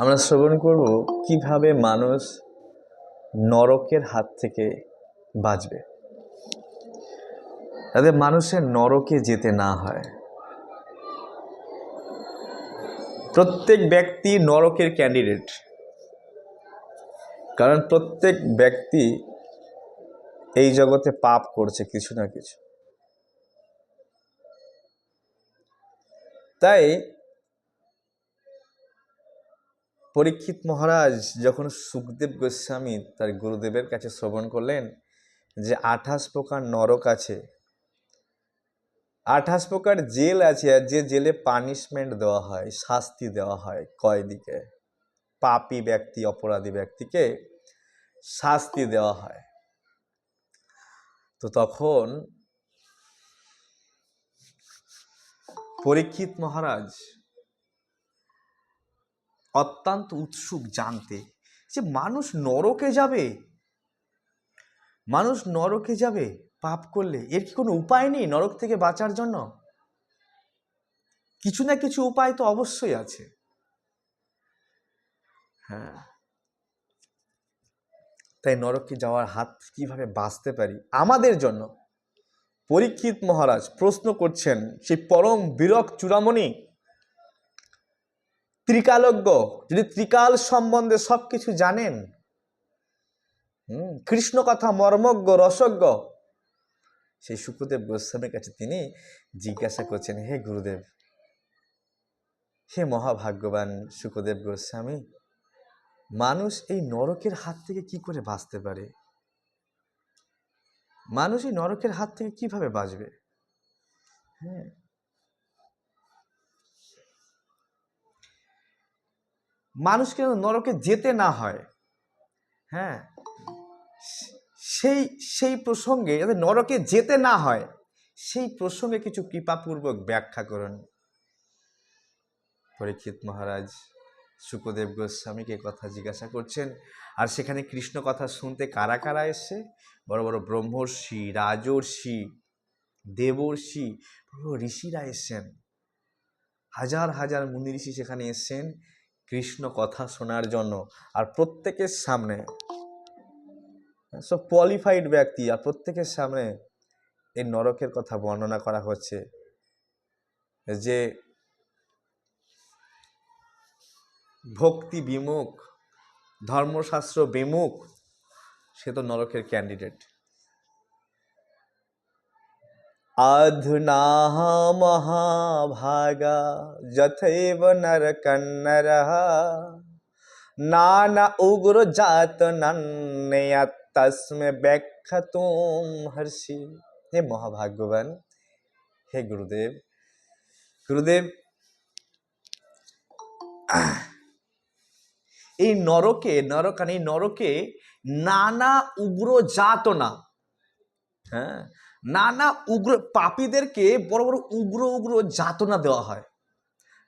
আমরা শ্রবণ করব কীভাবে মানুষ নরকের হাত থেকে বাঁচবে। যাতে মানুষের নরকে যেতে না হয়। প্রত্যেক ব্যক্তি নরকের ক্যান্ডিডেট কারণ প্রত্যেক ব্যক্তি এই জগতে পাপ করছে কিছু না কিছু। তাই পরীক্ষিত মহারাজ যখন সুখদেব গোস্বামী তার গুরুদেবের কাছে শ্রবণ করলেন যে আঠাশ প্রকার নরক আছে, আঠাশ প্রকার জেল আছে আর যে জেলে পানিশমেন্ট দেওয়া হয়, শাস্তি দেওয়া হয় কয়েদিকে? পাপি ব্যক্তি, অপরাধী ব্যক্তিকে শাস্তি দেওয়া হয়। তো তখন পরীক্ষিত মহারাজ অত্যন্ত উৎসুক জানতে যে মানুষ নরকে যাবে? মানুষ নরকে যাবে? পাপ করলে? এর কি কোনো উপায় নেই নরক থেকে বাঁচার জন্য? কিছু না কিছু উপায় তো অবশ্যই আছে। হ্যাঁ। তাই নরকে যাওয়ার হাত কীভাবে বাঁচতে পারি? আমাদের জন্য। পরীক্ষিত মহারাজ প্রশ্ন করছেন, সেই পরম বিরক চূড়ামণি ত্রিকালজ্ঞ, যদি ত্রিকাল সম্বন্ধে সব কিছু জানেন কৃষ্ণ কথা মর্মজ্ঞ, রসজ্ঞ, সেই সুখদেব গোস্বামীর কাছে তিনি জিজ্ঞাসা করছেন, হে গুরুদেব, হে মহাভাগ্যবান সুখদেব গোস্বামী, মানুষ এই নরকের হাত থেকে কি করে বাঁচতে পারে? মানুষ এই নরকের হাত থেকে কীভাবে বাঁচবে? হ্যাঁ মানুষকে নরকে যেতে না হয়। হ্যাঁ? সেই সেই প্রসঙ্গে যাতে নরকে যেতে না হয়, সেই প্রসঙ্গে কিছু কৃপাপূর্বক ব্যাখ্যা করুন। পরীক্ষিত মহারাজ সুখদেব গোস্বামীকে কথা জিজ্ঞাসা করছেন, আর সেখানে কৃষ্ণ কথা শুনতে কারা কারা এসছে? বড় বড় ব্রহ্মর্ষি, রাজর্ষি, দেবর্ষি ঋষিরা এসছেন। হাজার হাজার মুনি ঋষি সেখানে এসছেন। কৃষ্ণ কথা শোনার জন্য আর প্রত্যেকের সামনে, সব কোয়ালিফাইড ব্যক্তি, আর প্রত্যেকের সামনে এই নরকের কথা বর্ণনা করা হচ্ছে যে ভক্তি বিমুখ, ধর্মশাস্ত্র বিমুখ, সে তো নরকের ক্যান্ডিডেট আধুনাহ মহাভাগা যথৈব নরকন্নরহ নানা উগ্র জাত নন্যয়া তস্মে ব্যাখ্যাতুম হর্ষি হে মহাভাগ্যবান হে গুরুদেব গুরুদেব এই নরকে নরকান মানে এই নরকে নানা উগ্র যাতনা হ্যাঁ নানা উগ্র পাপীদেরকে বড় বড় উগ্র উগ্র যাতনা দেওয়া হয়।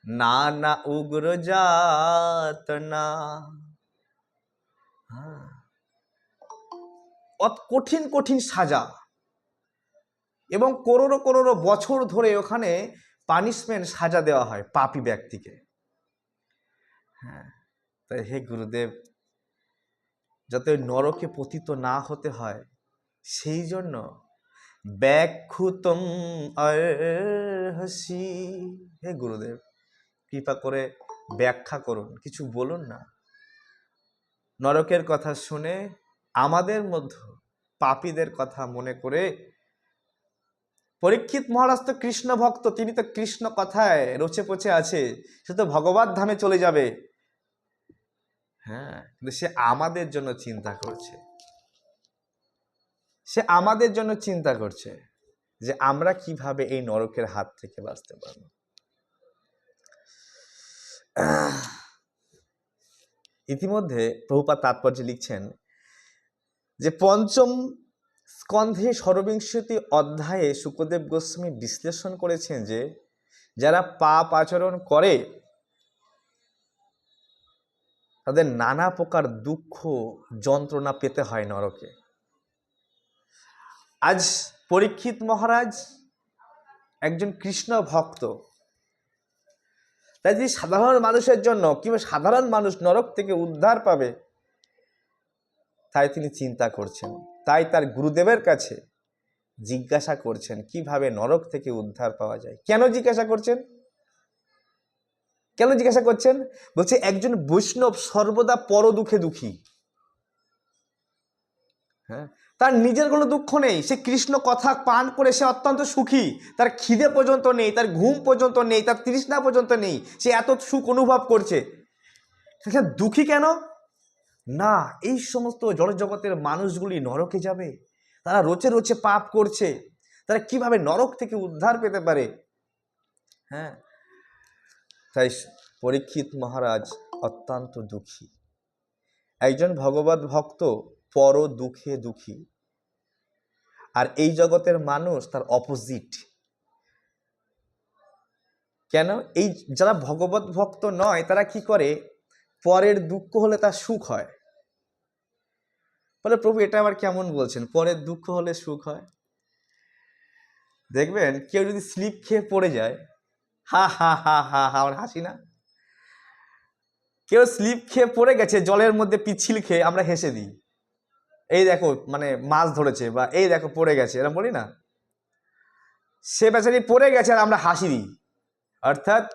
নানা উগ্র যাতনা। হ্যাঁ। কঠিন কঠিন সাজা। এবং করোড়ো করোড়ো বছর ধরে ওখানে পানিশমেন্ট সাজা দেওয়া হয় পাপী ব্যক্তিকে। হ্যাঁ তাই হে গুরুদেব, যাতে নরকে পতিত না হতে হয়, সেই জন্য ব্যাখ্যুতম অর্হসি হে গুরুদেব, কৃপা করে ব্যাখ্যা করুন, কিছু বলুন না। নরকের কথা শুনে আমাদের মধ্য পাপীদের কথা মনে করে পরীক্ষিত মহারাজ তো কৃষ্ণ ভক্ত, তিনি তো কৃষ্ণ কথায় রচে পচে আছে, সে তো ভগবত ধামে চলে যাবে। হ্যাঁ কিন্তু সে আমাদের জন্য চিন্তা করছে। সে আমাদের জন্য চিন্তা করছে যে আমরা কীভাবে এই নরকের হাত থেকে বাঁচতে পারব। ইতিমধ্যে প্রভুপা তাৎপর্য লিখছেন যে পঞ্চম স্কন্ধে ষড়বিংশতি অধ্যায়ে সুখদেব গোস্বামী বিশ্লেষণ করেছেন যে যারা পাপ আচরণ করে, তাদের নানা প্রকার দুঃখ যন্ত্রণা পেতে হয় নরকে। আজ পরীক্ষিত মহারাজ একজন কৃষ্ণ ভক্ত। তাই যদি সাধারণ মানুষের জন্য কিংবা সাধারণ মানুষ নরক থেকে উদ্ধার পাবে, তাই তিনি চিন্তা করছেন। তাই তার গুরুদেবের কাছে জিজ্ঞাসা করছেন, কীভাবে নরক থেকে উদ্ধার পাওয়া যায়? কেন জিজ্ঞাসা করছেন? কেন জিজ্ঞাসা করছেন? বলছে, একজন বৈষ্ণব সর্বদা পর দুঃখে দুঃখী। হ্যাঁ? তার নিজের কোনো দুঃখ নেই। সে কৃষ্ণ কথা পান করে সে অত্যন্ত সুখী। তার খিদে পর্যন্ত নেই, তার ঘুম পর্যন্ত নেই, তার তৃষ্ণা পর্যন্ত নেই। সে এত সুখ অনুভব করছে। সে দুঃখী কেন? না, এই সমস্ত জড়জগতের মানুষগুলি নরকে যাবে। তারা রোচে রোচে পাপ করছে। তারা কীভাবে নরক থেকে উদ্ধার পেতে পারে? হ্যাঁ। তাই পরীক্ষিত মহারাজ অত্যন্ত দুঃখী। একজন ভগবত ভক্ত পর দুঃখে দুঃখী। আর এই জগতের মানুষ তার অপোজিট কেন? এই যারা ভগবত ভক্ত নয়, তারা কি করে? পরের দুঃখ হলে তার সুখ হয়। বলে, প্রভু, এটা আবার কেমন বলছেন? পরের দুঃখ হলে সুখ হয়? দেখবেন, কেউ যদি স্লিপ খেয়ে পড়ে যায়, হা হা হা হা হা, আমার হাসি না? কেউ স্লিপ খেয়ে পড়ে গেছে, জলের মধ্যে পিচ্ছিল খেয়ে আমরা হেসে দিই। এই দেখো মানে মাছ ধরেছে বা এই দেখো পড়ে গেছে এরকম বলি না? সে বেচারি পড়ে গেছে আর আমরা হাসি দিই। অর্থাৎ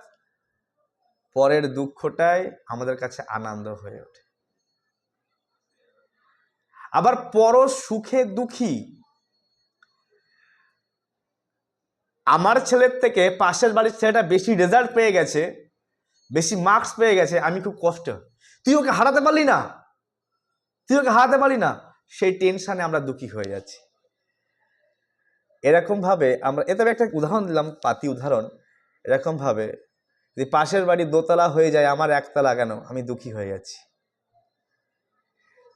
পরের দুঃখটাই আমাদের কাছে আনন্দ হয়ে ওঠে। আবার পর সুখে দুঃখী। আমার ছেলের থেকে পাশের বাড়ির ছেলেটা বেশি রেজাল্ট পেয়ে গেছে, বেশি মার্কস পেয়ে গেছে, আমি খুব কষ্ট। তুই ওকে হারাতে পারলি না? তুই ওকে হারাতে পারলি না? সেই টেনশানে আমরা দুঃখী হয়ে যাচ্ছি। এরকম ভাবে আমরা, এ তবে একটা উদাহরণ দিলাম, পাতি উদাহরণ। এরকম ভাবে যদি পাশের বাড়ি দোতলা হয়ে যায়, আমার একতলা কেন? আমি দুঃখী হয়ে যাচ্ছি।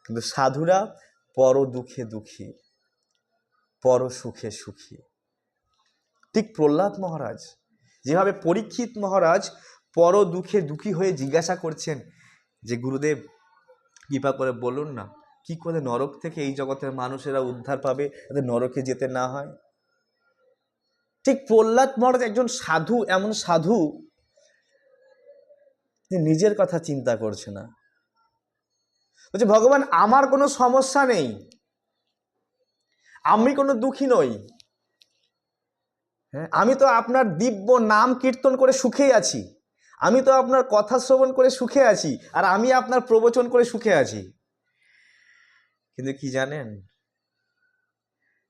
কিন্তু সাধুরা পর দুঃখে দুঃখী পর সুখে সুখী। ঠিক প্রহ্লাদ মহারাজ, যেভাবে পরীক্ষিত মহারাজ পর দুঃখে দুঃখী হয়ে জিজ্ঞাসা করছেন যে, গুরুদেব, কৃপা করে বলুন না কি করে নরক থেকে এই জগতের মানুষেরা উদ্ধার পাবে যাতে নরকে যেতে না হয়? ঠিক প্রহ্লাদ মহারাজ একজন সাধু, এমন সাধু নিজের কথা চিন্তা করছে না। বলছে, ভগবান, আমার কোনো সমস্যা নেই। আমি কোনো দুঃখী নই। হ্যাঁ আমি তো আপনার দিব্য নাম কীর্তন করে সুখেই আছি। আমি তো আপনার কথা শ্রবণ করে সুখে আছি। আর আমি আপনার প্রবচন করে সুখে আছি। কিন্তু কি জানেন?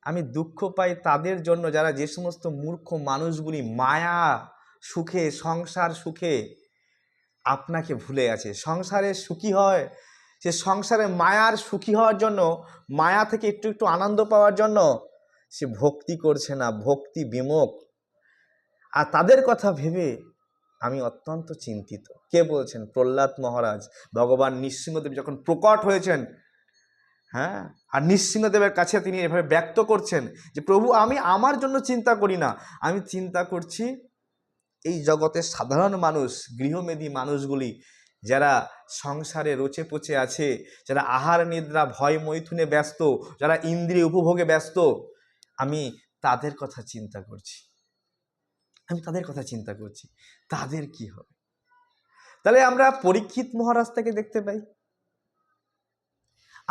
আমি দুঃখ পাই তাদের জন্য যারা যে সমস্ত মূর্খ মানুষগুলি মায়া সুখে, সংসার সুখে আপনাকে ভুলে আছে সংসারে সুখী হয়, সে সংসারে মায়ার সুখী হওয়ার জন্য, মায়া থেকে একটু একটু আনন্দ পাওয়ার জন্য সে ভক্তি করছে না, ভক্তি বিমুখ। আর তাদের কথা ভেবে আমি অত্যন্ত চিন্তিত। কে বলছেন? প্রহ্লাদ মহারাজ। ভগবান নৃসিংহদেব যখন প্রকট হয়েছেন হ্যাঁ? আর নৃসিংহদেবের কাছে তিনি এভাবে ব্যক্ত করছেন যে, প্রভু, আমি আমার জন্য চিন্তা করি না। আমি চিন্তা করছি এই জগতের সাধারণ মানুষ, গৃহমেধী মানুষগুলি, যারা সংসারে রচে পচে আছে, যারা আহার, নিদ্রা, ভয়, মৈথুনে ব্যস্ত, যারা ইন্দ্রিয় উপভোগে ব্যস্ত, আমি তাদের কথা চিন্তা করছি। আমি তাদের কথা চিন্তা করছি। তাদের কি হবে? তাহলে আমরা পরীক্ষিত মহারাজ থেকে দেখতে পাই।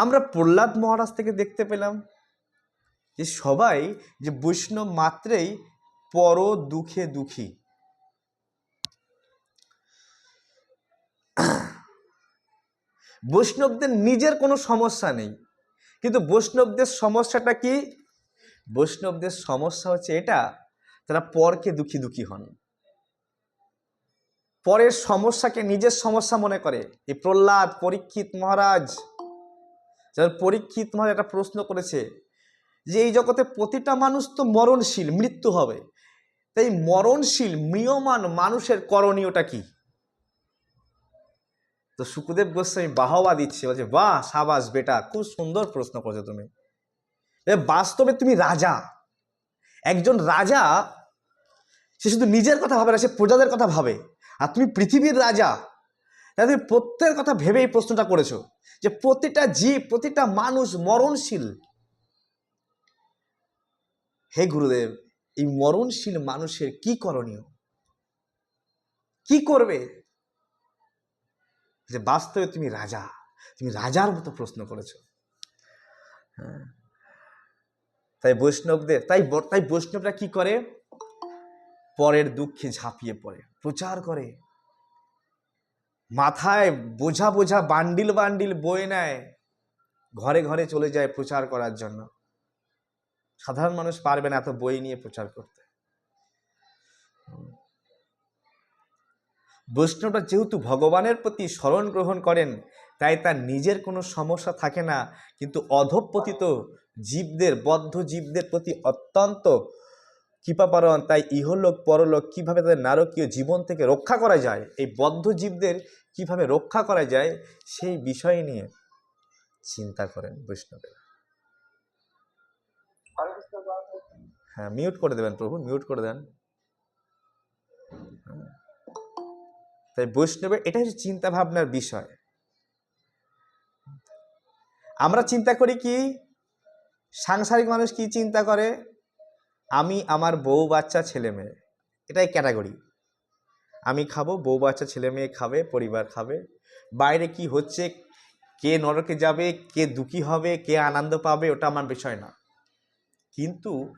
আমরা প্রহ্লাদ মহারাজ থেকে দেখতে পেলাম যে সবাই যে বৈষ্ণব মাত্রেই পর দুঃখে দুঃখী। বৈষ্ণবদের নিজের কোনো সমস্যা নেই। কিন্তু বৈষ্ণবদের সমস্যাটা কি? বৈষ্ণবদের সমস্যা হচ্ছে এটা, তারা পরকে দুঃখী দুঃখী হন। পরের সমস্যাকে নিজের সমস্যা মনে করে। এই প্রহ্লাদ, পরীক্ষিত মহারাজ যার পরীক্ষিত মহারাজ একটা প্রশ্ন করেছে যে এই জগতে প্রতিটা মানুষ তো মরণশীল, মৃত্যু হবে। তাই মরণশীল, মৃয়মান মানুষের করণীয়টা কি? তো সুখদেব গোস্বামী বাহবা দিচ্ছে, বলছে, বাহ, সাবাস বেটা, খুব সুন্দর প্রশ্ন করছ তুমি। বাস্তবে তুমি রাজা। একজন রাজা, সে শুধু নিজের কথা ভাবে না, সে প্রজাদের কথা ভাবে। আর তুমি পৃথিবীর রাজা। তাই তুমি প্রত্যেকের কথা ভেবে এই প্রশ্নটা করেছ। যে প্রতিটা জীব, প্রতিটা মানুষ মরণশীল। হে গুরুদেব, এই মরণশীল মানুষের কি করণীয়? কি করবে? যে বাস্তবে তুমি রাজা, তুমি রাজার মতো প্রশ্ন করেছ। হ্যাঁ। তাই বৈষ্ণবদের, তাই তাই বৈষ্ণবরা কি করে? পরের দুঃখে ঝাঁপিয়ে পড়ে, প্রচার করে। মাথায় বোঝা বোঝা বান্ডিল বান্ডিল বয়ে নেয়, ঘরে ঘরে চলে যায় প্রচার করার জন্য। সাধারণ মানুষ পারবে না এত বই নিয়ে প্রচার করতে। বৈষ্ণবরা যেহেতু ভগবানের প্রতি স্মরণ গ্রহণ করেন, তাই তার নিজের কোনো সমস্যা থাকে না, কিন্তু অধপতিত জীবদের, বদ্ধ জীবদের প্রতি অত্যন্ত কৃপাপারণ তাই ইহলোক পরলোক কীভাবে তাদের নারকীয় জীবন থেকে রক্ষা করা যায়, এই বদ্ধ জীবদের কীভাবে রক্ষা করা যায় সেই বিষয় নিয়ে চিন্তা করেন বৈষ্ণবেরা। হ্যাঁ মিউট করে দেবেন প্রভু মিউট করে দেন। তাই বৈষ্ণবের, এটা হচ্ছে চিন্তা ভাবনার বিষয়। আমরা চিন্তা করি কি, সাংসারিক মানুষ কি চিন্তা করে? আমি আমার বউ বাচ্চা ছেলে মেয়ে, এটাই ক্যাটাগরি। আমি খাব, বউ বাচ্চা, ছেলে মেয়ে খাবে, পরিবার খাবে। বাইরে কি হচ্ছে, কে নরকে যাবে, কে দুঃখী হবে, কে আনন্দ পাবে, ওটা আমার বিষয় না। কিন্তু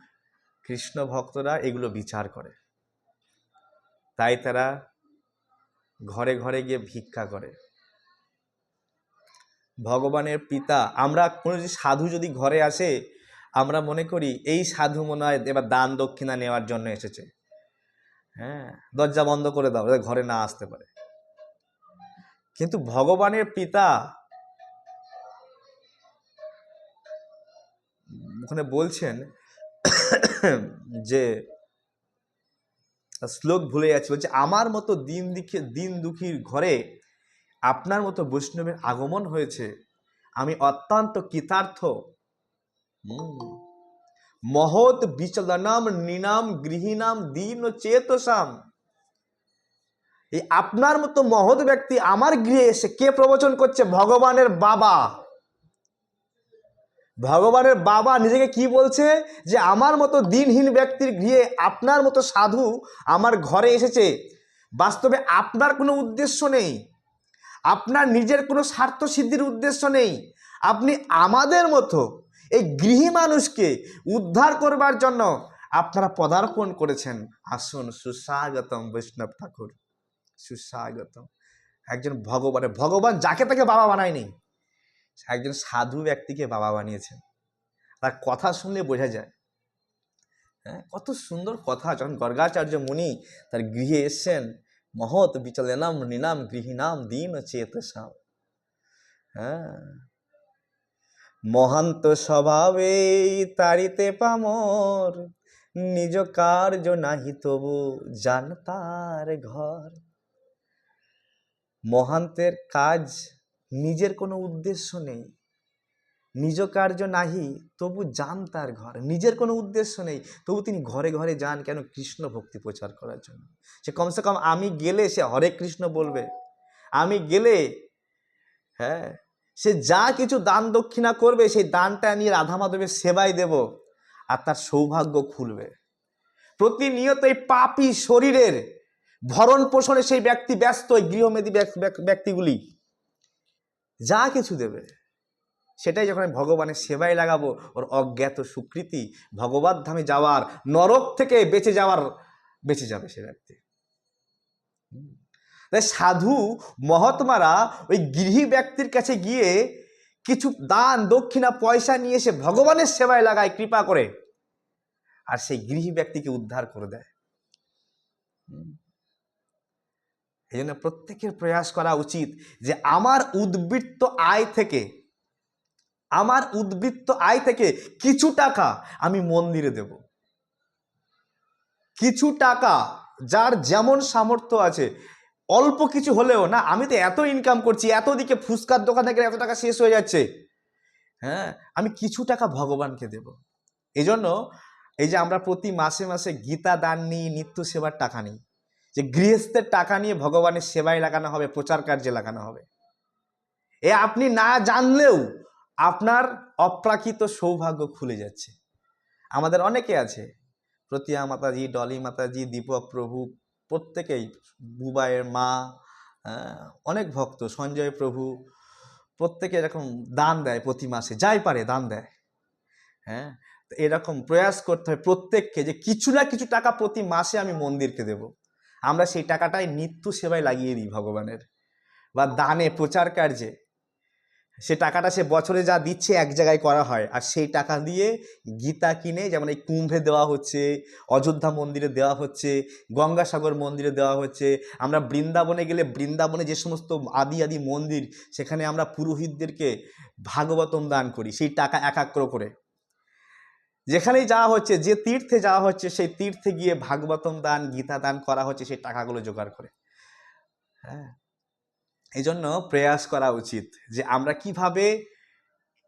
কৃষ্ণ ভক্তরা এগুলো বিচার করে। তাই তারা ঘরে ঘরে গিয়ে ভিক্ষা করে। ভগবানের পিতা, আমরা কোনো যদি সাধু যদি ঘরে আসে, আমরা মনে করি এই সাধু মনে হয় এবার দান দক্ষিণা নেওয়ার জন্য এসেছে। হ্যাঁ দরজা বন্ধ করে দাও যাতে ঘরে না আসতে পারে। কিন্তু ভগবানের পিতা ওখানে বলছেন যে, শ্লোক ভুলে যাচ্ছে, বলছে, আমার মতো দিন দিকে দিন দুঃখীর ঘরে আপনার মতো বৈষ্ণবের আগমন হয়েছে। আমি অত্যন্ত কৃতার্থ। মহৎ বিচলনাম, নিনাম, গৃহীনাম, দীন চেতসাম। এই আপনার মতো মহৎ ব্যক্তি আমার গৃহে এসে কে প্রবচন করছে? ভগবানের বাবা। ভগবানের বাবা নিজেকে কি বলছে? যে আমার মতো দিনহীন ব্যক্তির গৃহে আপনার মতো সাধু আমার ঘরে এসেছে। বাস্তবে আপনার কোনো উদ্দেশ্য নেই। আপনার নিজের কোনো স্বার্থ সিদ্ধির উদ্দেশ্য নেই। আপনি আমাদের মতো এই গৃহী মানুষকে উদ্ধার করবার জন্য আপনারা পদার্পণ করেছেন। আসুন, সুস্বাগতম বৈষ্ণব ঠাকুর। সুস্বাগতম। একজন ভগবানের ভগবান যাকে তাকে বাবা বানায়নি একজন সাধু ব্যক্তিকে বাবা বানিয়েছেন। তার কথা শুনলে বোঝা যায়। হ্যাঁ কত সুন্দর কথা। যখন গর্গাচার্য মুনি তার গৃহে এসছেন, মহৎ বিচলেনাম নিনাম গৃহীনাম, দিন, চেতসাম। হ্যাঁ মহান্ত স্বভাবে তারিতে পামর। নিজ কার্য নাহি তবু জান তার ঘর। মহান্তের কাজ নিজের কোনো উদ্দেশ্য নেই। নিজ কার্য নাহি তবু যান তার ঘর। নিজের কোনো উদ্দেশ্য নেই, তবু তিনি ঘরে ঘরে যান কেন কৃষ্ণ ভক্তি প্রচার করার জন্য। সে কমসে কম আমি গেলে সে হরে কৃষ্ণ বলবে। আমি গেলে হ্যাঁ সে যা কিছু দান দক্ষিণা করবে, সেই দানটা নিয়ে রাধা মাধবের সেবায় দেব আর তার সৌভাগ্য খুলবে প্রতিনিয়ত এই পাপি শরীরের ভরণ পোষণে সেই ব্যক্তি ব্যস্ত ব্যক- ব্যক- ব্যক্তিগুলি যা কিছু দেবে, সেটাই যখন আমি ভগবানের সেবায় লাগাবো, ওর অজ্ঞাত সুকৃতি ভগবত ধামে যাওয়ার নরক থেকে বেঁচে যাওয়ার, বেঁচে যাবে সে ব্যক্তি। তাই সাধু মহাত্মারা ওই গৃহী ব্যক্তির কাছে গিয়ে কিছু দান, দক্ষিণা, পয়সা নিয়ে এসে ভগবানের সেবায় লাগায়, কৃপা করে। আর সেই গৃহী ব্যক্তিকে উদ্ধার করে দেয়। এই জন্য প্রত্যেকের প্রয়াস করা উচিত যে আমার উদ্বৃত্ত আয় থেকে, আমার উদ্বৃত্ত আয় থেকে কিছু টাকা আমি মন্দিরে দেব। কিছু টাকা যার যেমন সামর্থ্য আছে অল্প কিছু হলেও না, আমি তো এত ইনকাম করছি, এত দিকে ফুচকার দোকান থেকে এত টাকা শেষ হয়ে যাচ্ছে। হ্যাঁ আমি কিছু টাকা ভগবানকে দেব। এই জন্য এই যে আমরা প্রতি মাসে মাসে গীতা দান নিই, নিত্য সেবার টাকা নিই। যে গৃহস্থের টাকা নিয়ে ভগবানের সেবায় লাগানো হবে, প্রচার কার্যে লাগানো হবে। এ আপনি না জানলেও আপনার অপ্রাকৃত সৌভাগ্য খুলে যাচ্ছে। আমাদের অনেকে আছে প্রতিয়া মাতাজি, ডলি মাতাজি, দীপক প্রভু প্রত্যেকেই, বুবাইয়ের মা অনেক ভক্ত, সঞ্জয় প্রভু, প্রত্যেকে এরকম দান দেয় প্রতি মাসে, যাই পারে দান দেয়। হ্যাঁ? এরকম প্রয়াস করতে হয় প্রত্যেককে যে কিছু না কিছু টাকা প্রতি মাসে আমি মন্দিরকে দেব। আমরা সেই টাকাটাই নিত্য সেবায় লাগিয়ে দিই ভগবানের। বা দানে, প্রচার কার্যে। সে টাকাটা সে বছরে যা দিচ্ছে এক জায়গায় করা হয়। আর সেই টাকা দিয়ে গীতা কিনে যেমন এই কুম্ভে দেওয়া হচ্ছে, অযোধ্যা মন্দিরে দেওয়া হচ্ছে, গঙ্গাসাগর মন্দিরে দেওয়া হচ্ছে, আমরা বৃন্দাবনে গেলে বৃন্দাবনে যে সমস্ত আদি আদি মন্দির, সেখানে আমরা পুরোহিতদেরকে ভাগবতম দান করি, সেই টাকা একাগ্র করে। যেখানেই যাওয়া হচ্ছে, যে তীর্থে যাওয়া হচ্ছে, সেই তীর্থে গিয়ে ভাগবতম দান, গীতা দান করা হচ্ছে, সেই টাকাগুলো জোগাড় করে। হ্যাঁ। এই জন্য প্রয়াস করা উচিত যে আমরা কীভাবে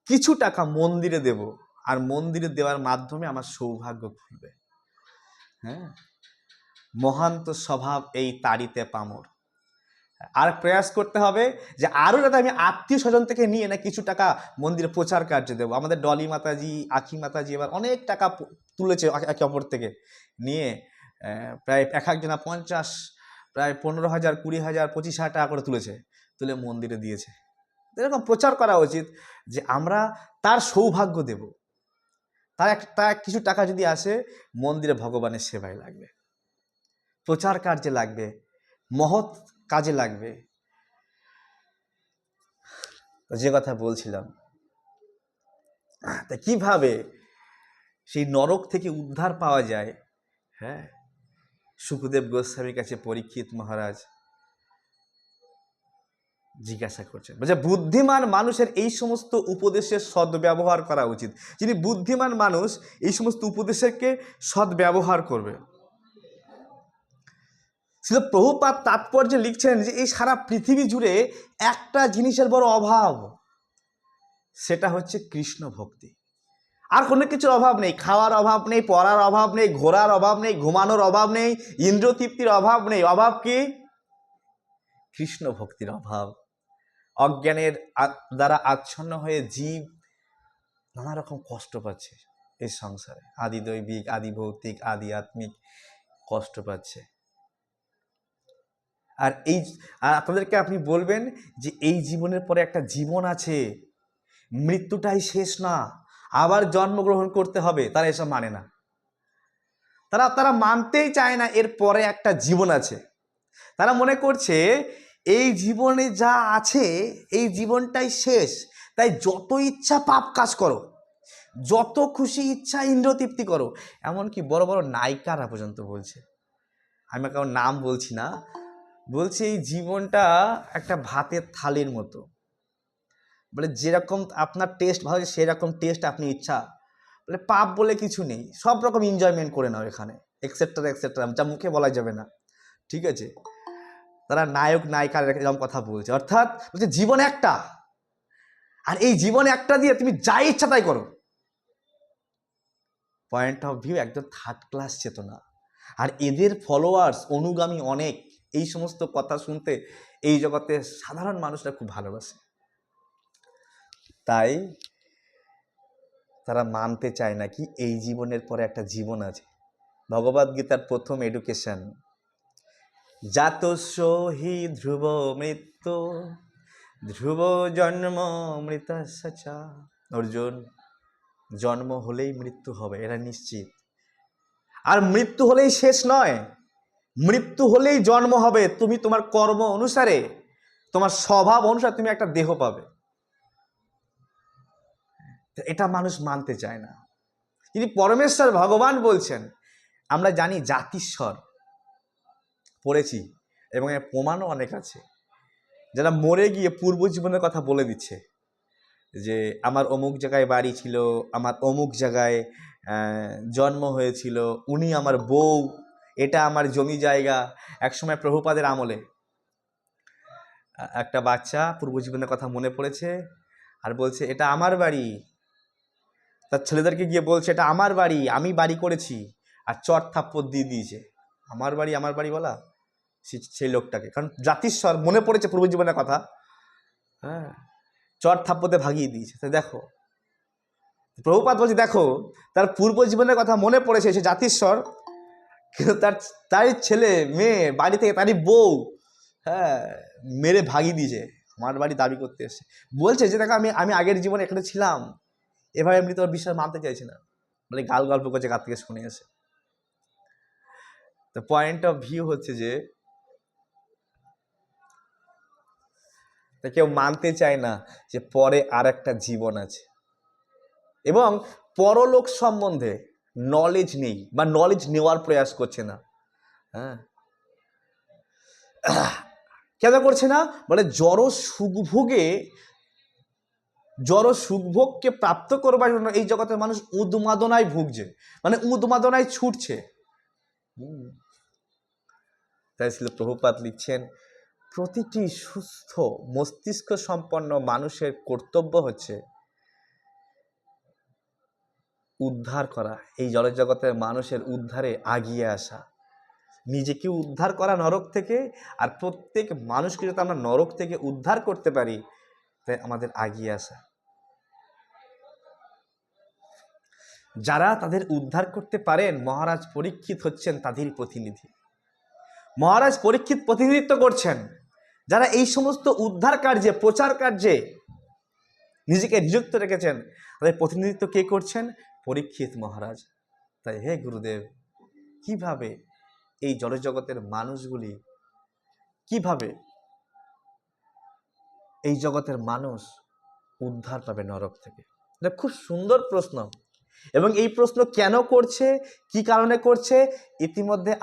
কিছু টাকা মন্দিরে দেব আর মন্দিরে দেওয়ার মাধ্যমে আমার সৌভাগ্য খুলবে হ্যাঁ? মহান্ত স্বভাব এই তারিতে পামর। আর প্রয়াস করতে হবে যে আরও যাতে আমি আত্মীয় স্বজন থেকে নিয়ে না কিছু টাকা মন্দিরে প্রচার কার্যে দেবো। আমাদের ডলি মাতাজি, আখি মাতাজি এবার অনেক টাকা তুলেছে একে- অপর থেকে নিয়ে প্রায় এক একজনা পঞ্চাশ, প্রায় পনেরো হাজার, কুড়ি হাজার, পঁচিশ হাজার টাকা করে তুলেছে। তুলে মন্দিরে দিয়েছে। এরকম প্রচার করা উচিত যে আমরা তার সৌভাগ্য দেব। তার এক কিছু টাকা যদি আসে, মন্দিরে ভগবানের সেবায় লাগবে। প্রচার কার্যে লাগবে, মহৎ কাজে লাগবে। যে কথা বলছিলাম, তা কীভাবে সেই নরক থেকে উদ্ধার পাওয়া যায়? হ্যাঁ সুখদেব গোস্বামীর কাছে পরীক্ষিত মহারাজ জিজ্ঞাসা করছেন। বলছে, বুদ্ধিমান মানুষের এই সমস্ত উপদেশের সদ্ব্যবহার করা উচিত। যিনি বুদ্ধিমান মানুষ, এই সমস্ত উপদেশকে সদ্ব্যবহার করবে। ছিল প্রভুপাত তাৎপর্যে লিখছেন যে, এই সারা পৃথিবী জুড়ে একটা জিনিসের বড় অভাব, সেটা হচ্ছে কৃষ্ণ ভক্তি। আর কোনো কিছুর অভাব নেই। খাওয়ার অভাব নেই, পড়ার অভাব নেই, ঘোরার অভাব নেই, ঘুমানোর অভাব নেই, ইন্দ্রতৃপ্তির অভাব নেই। অভাব কি? কৃষ্ণ ভক্তির অভাব। অজ্ঞানের দ্বারা আচ্ছন্ন হয়ে জীব নানা রকম কষ্ট পাচ্ছে এই সংসারে। আদি দৈবিক, আদি ভৌতিক, আদি আত্মিক কষ্ট পাচ্ছে। আর এই আপনাদেরকে আপনি বলবেন যে এই জীবনের পরে একটা জীবন আছে, মৃত্যুটাই শেষ না, আবার জন্মগ্রহণ করতে হবে, তারা এসব মানে না। তারা তারা মানতেই চায় না এর পরে একটা জীবন আছে। তারা মনে করছে এই জীবনে যা আছে, এই জীবনটাই শেষ। তাই যত ইচ্ছা পাপ কাজ করো, যত খুশি ইচ্ছা ইন্দ্রতৃপ্তি করো, এমনকি বড় বড় নায়িকারা পর্যন্ত বলছে। আমি কারোর নাম বলছি না, বলছে এই জীবনটা একটা ভাতের থালির মতো। বলে যেরকম আপনার টেস্ট ভালো সেরকম টেস্ট আপনি ইচ্ছা। বলে পাপ বলে কিছু নেই, সব রকম এনজয়মেন্ট করে নাও এখানে এক্সেট্রা এক্সেট্রা যা মুখে বলা যাবে না। ঠিক আছে? তারা নায়ক, নায়িকার এরকম কথা বলছে। অর্থাৎ বলছে, জীবন একটা। আর এই জীবন একটা দিয়ে তুমি যা ইচ্ছা তাই করো। পয়েন্ট অফ ভিউ একদম থার্ড ক্লাস চেতনা। আর এদের ফলোয়ার্স অনুগামী অনেক। এই সমস্ত কথা শুনতে এই জগতে সাধারণ মানুষরা খুব ভালোবাসে। তাই তারা মানতে চায় না কি, এই জীবনের পরে একটা জীবন আছে। ভগবদ্গীতার প্রথম এডুকেশন জাতস্য হি ধ্রুব মৃত্যু, ধ্রুব জন্ম মৃত অর্জুন, জন্ম হলেই মৃত্যু হবে এটা নিশ্চিত। আর মৃত্যু হলেই শেষ নয়, মৃত্যু হলেই জন্ম হবে। তুমি তোমার কর্ম অনুসারে, তোমার স্বভাব অনুসারে তুমি একটা দেহ পাবে। এটা মানুষ মানতে চায় না। তিনি পরমেশ্বর ভগবান বলছেন, আমরা জানি জাতিস্বর। পড়েছি এবং এর প্রমাণও অনেক আছে। যারা মরে গিয়ে পূর্ব জীবনের কথা বলে দিচ্ছে যে, আমার অমুক জায়গায় বাড়ি ছিল, আমার অমুক জায়গায় জন্ম হয়েছিল, উনি আমার বউ, এটা আমার জমি জায়গা। একসময় প্রভুপাদের আমলে একটা বাচ্চা পূর্ব জীবনের কথা মনে পড়েছে আর বলছে, এটা আমার বাড়ি। তার ছেলেদেরকে গিয়ে বলছে, এটা আমার বাড়ি, আমি বাড়ি করেছি। আর চট থাপ্পড় দিয়ে দিয়েছে, আমার বাড়ি আমার বাড়ি বলা? সেই লোকটাকে। কারণ জাতিস্বর মনে পড়েছে পূর্ব জীবনের কথা। হ্যাঁ। চট থাপ্পতে ভাগিয়ে দিয়েছে। তো দেখো। প্রভুপাত বলছে, দেখো, তার পূর্ব জীবনের কথা মনে পড়েছে, সে জাতিস্বর কিন্তু তার, তারই ছেলে, মেয়ে, বাড়ি থেকে তারই বউ হ্যাঁ মেরে ভাগিয়ে দিয়েছে। আমার বাড়ি দাবি করতে এসে বলছে যে, দেখো, আমি আমি আগের জীবনে এখানে ছিলাম। এভাবে এমনি তোমার বিশ্বাস মানতে চাইছি না। বলে গাল গল্প করছে কার থেকে শুনে এসে। তো পয়েন্ট অফ ভিউ হচ্ছে যে তা কেউ মানতে চায় না যে পরে আর একটা জীবন আছে। এবং পরলোক সম্বন্ধে নলেজ নেই বা নলেজ নেওয়ার প্রয়াস করছে না। হ্যাঁ? কেন করছে না? বলে জড় সুখভোগে জড় সুখভোগকে প্রাপ্ত করবার জন্য এই জগতের মানুষ উন্মাদনায় ভুগছে। মানে উন্মাদনায় ছুটছে। তাই ছিল প্রভুপাত লিখছেন প্রতিটি সুস্থ মস্তিষ্ক সম্পন্ন মানুষের কর্তব্য হচ্ছে উদ্ধার করা। এই জড়জগতের মানুষের উদ্ধারে আগিয়ে আসা। নিজেকে উদ্ধার করা নরক থেকে আর প্রত্যেক মানুষকে যাতে আমরা নরক থেকে উদ্ধার করতে পারি তাই আমাদের আগিয়ে আসা। যারা তাদের উদ্ধার করতে পারেন, মহারাজ পরীক্ষিত হচ্ছেন তাদের প্রতিনিধি। মহারাজ পরীক্ষিত প্রতিনিধিত্ব করছেন। যারা এই সমস্ত উদ্ধার কার্যে, প্রচার কার্যে নিজেকে নিযুক্ত রেখেছেন, তাদের প্রতিনিধিত্ব কে করছেন? পরীক্ষিত মহারাজ। তাই হে গুরুদেব, কীভাবে এই জড়জগতের মানুষগুলি, কীভাবে এই জগতের মানুষ উদ্ধার পাবে নরক থেকে? এটা খুব সুন্দর প্রশ্ন। এবং এই প্রশ্ন কেন করছে? কি কারণে করছে? ইতিমধ্যে